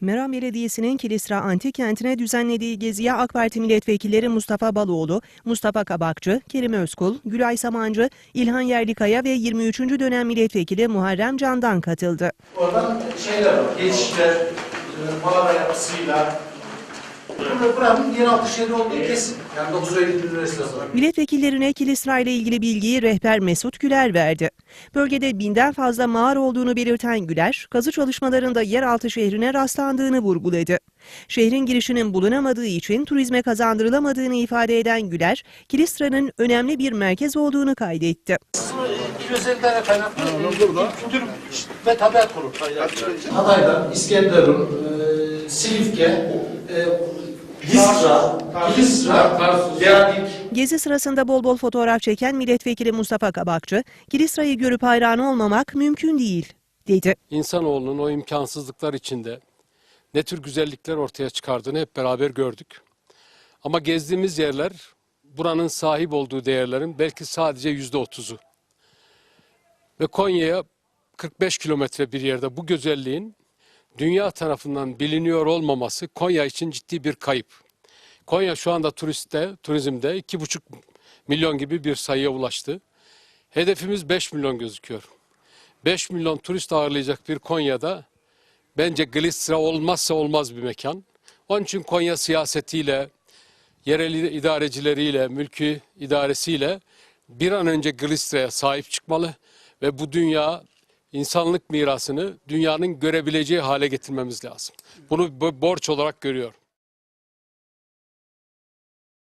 Meram Belediyesi'nin Kilisra Antik Kenti'ne düzenlediği geziye AK Parti milletvekilleri Mustafa Baloğlu, Mustafa Kabakçı, Kerim Özkul, Gülay Samancı, İlhan Yerlikaya ve 23. dönem milletvekili Muharrem Candan katıldı. Oradan şeyler var, geçişler, e, mağara yapısıyla. Burada buranın yeraltı şehri olduğu kesin. Yani 9 Eylül Üniversitesi var. Milletvekillerine Kilisra ile ilgili bilgiyi rehber Mesut Güler verdi. Bölgede binden fazla mağara olduğunu belirten Güler, kazı çalışmalarında yeraltı şehrine rastlandığını vurguladı. Şehrin girişinin bulunamadığı için turizme kazandırılamadığını ifade eden Güler, Kilisra'nın önemli bir merkez olduğunu kaydetti. İl özelliklere kaynaklı kültür ve tabiat kurulu. Hatay'dan, İskenderun, e, Silifke, Gezi sırasında bol bol fotoğraf çeken milletvekili Mustafa Kabakçı, Kilisra'yı görüp hayran olmamak mümkün değil, dedi. İnsanoğlunun o imkansızlıklar içinde ne tür güzellikler ortaya çıkardığını hep beraber gördük. Ama gezdiğimiz yerler buranın sahip olduğu değerlerin belki sadece yüzde otuzu. Ve Konya'ya 45 kilometre bir yerde bu güzelliğin dünya tarafından biliniyor olmaması Konya için ciddi bir kayıp. Konya şu anda turiste, turizmde 2,5 milyon gibi bir sayıya ulaştı. Hedefimiz 5 milyon gözüküyor. 5 milyon turist ağırlayacak bir Konya'da bence Glistra olmazsa olmaz bir mekan. Onun için Konya siyasetiyle, yerel idarecileriyle, mülki idaresiyle bir an önce Glistra'ya sahip çıkmalı ve bu dünya insanlık mirasını dünyanın görebileceği hale getirmemiz lazım. Bunu bo- borç olarak görüyor.